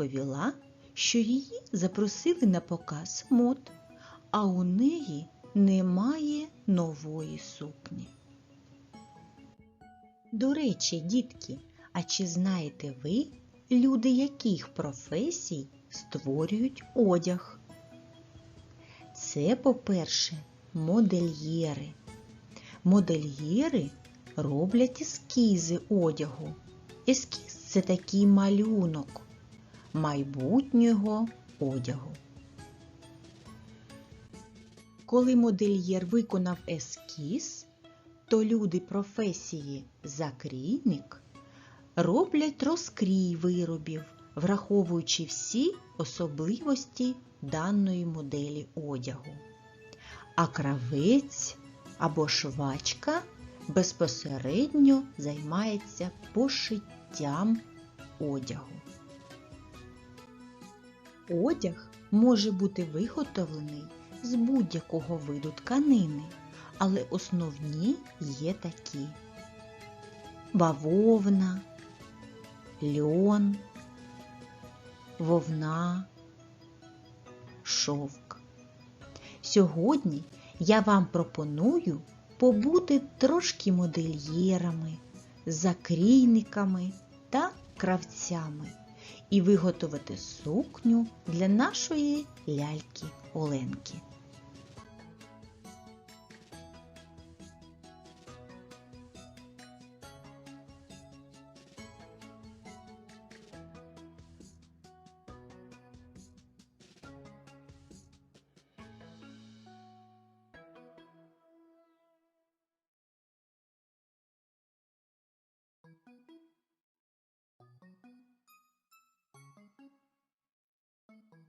розповіла, що її запросили на показ мод, а у неї немає нової сукні. До речі, дітки, а чи знаєте ви, люди яких професій створюють одяг? Це, по-перше, модельєри. Модельєри роблять ескізи одягу. Ескіз це такий малюнок майбутнього одягу. Коли модельєр виконав ескіз, то люди професії закрійник роблять розкрій виробів, враховуючи всі особливості даної моделі одягу. А кравець або швачка безпосередньо займається пошиттям одягу. Одяг може бути виготовлений з будь-якого виду тканини, але основні є такі: бавовна, льон, вовна, шовк. Сьогодні я вам пропоную побути трошки модельєрами, закрійниками та кравцями і виготовити сукню для нашої ляльки Оленки.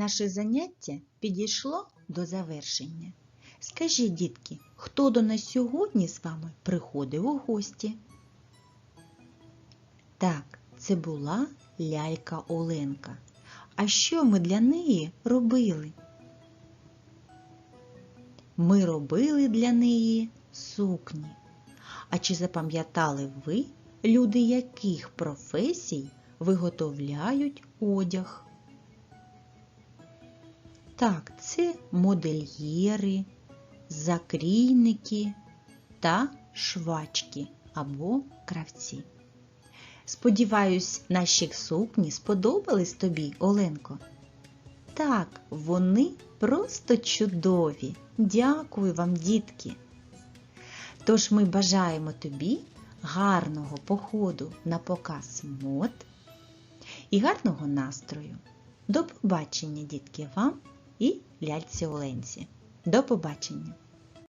Наше заняття підійшло до завершення. Скажіть, дітки, хто до нас сьогодні з вами приходив у гості? Так, це була лялька Оленка. А що ми для неї робили? Ми робили для неї сукні. А чи запам'ятали ви, люди яких професій виготовляють одяг? Так, це модельєри, закрійники та швачки або кравці. Сподіваюсь, наші сукні сподобались тобі, Оленко. Так, вони просто чудові. Дякую вам, дітки. Тож ми бажаємо тобі гарного походу на показ мод і гарного настрою. До побачення, дітки, вам і ляльці Оленці. До побачення!